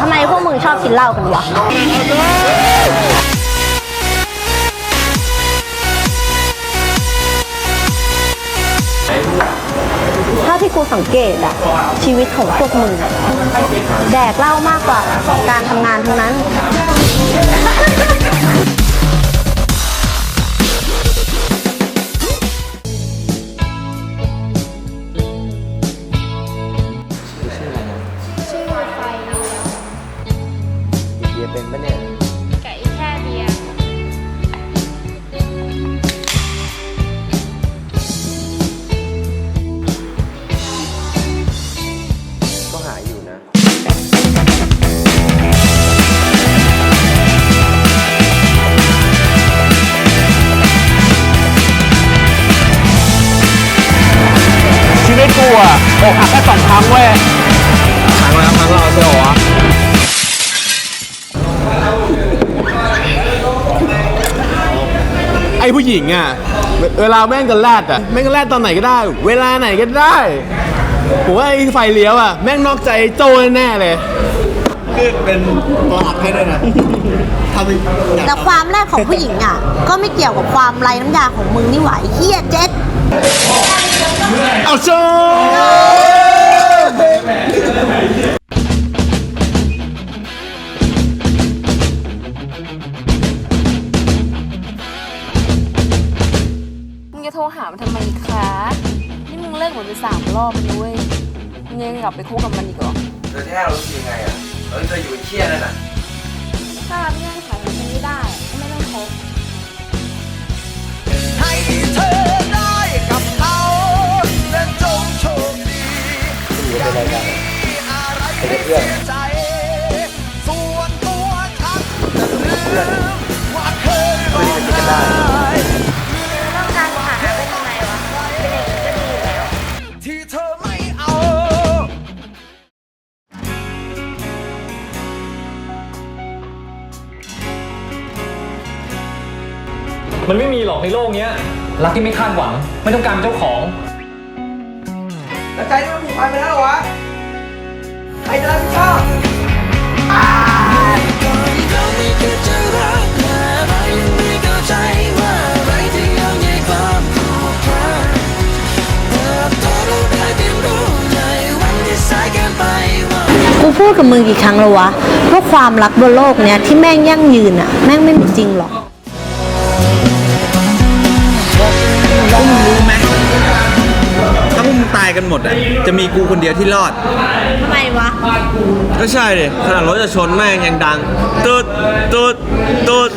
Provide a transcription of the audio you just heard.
ทำไมพวกมึงชอบกินเหล้ากันวะเท่าที่กูสังเกตอะชีวิตของพวกมึงอะแดกเหล้ามากกว่าการทำงานทั้งนั้น อะอกหักแค่สองครั้งเว้ยครั้งแล้วครั้งเราเชียววะไอ้ผู้หญิงอะ เวลาแม่งกันแรดอะ แม่งกันแรดตอนไหนก็ได้ เวลาไหนก็ได้ ผมว่าไอ้ไฟเลี้ยวอะ แม่งนอกใจไอ้โจ้แน่ๆเลย คือเป็นตัวหักให้ด้วยนะทำเป็นอยากแต่ความแรกของผู้หญิงอะ ก็ไม่เกี่ยวกับความไรน้ำยาของมึงนี่หว่าไอ้เฮียเจ็ด เอาโจ้มึงจะโทรหามันทำไมอีกคะนี่มึงเลิกหมดไปสามรอบแล้วเว้ยมึงยังกลับไปคบกับมันอีกเหรอ เธอแท้เรารู้สึกยังไงอะเออเธออยู่เชี่ยนั่นน่ะ จะลืมว่าเคยร้องไห้ต้องการหาเป็นยังไงวะ เป็นอย่างนี้ก็ดีแล้ว ที่เธอไม่เอา มันไม่มีหรอกในโลกเนี้ย รักที่ไม่คาดหวัง ไม่ต้องการเจ้าของ แต่ใจนี่มันผูกพันไปแล้วเหรอวะ ใครจะรับผิดชอบ พูดกับมึงกี่ครั้งแล้ววะว่าความรักบนโลกเนี้ยที่แม่งยั่งยืนอะแม่งไม่มีจริงหรอกพวกมึงรู้ไหมถ้าพวกมึงตายกันหมดอะ จะมีกูคนเดียวที่รอด ทำไมวะ ก็ใช่ดิขนาดรถจะชนแม่งยังดังตูดตูดตูด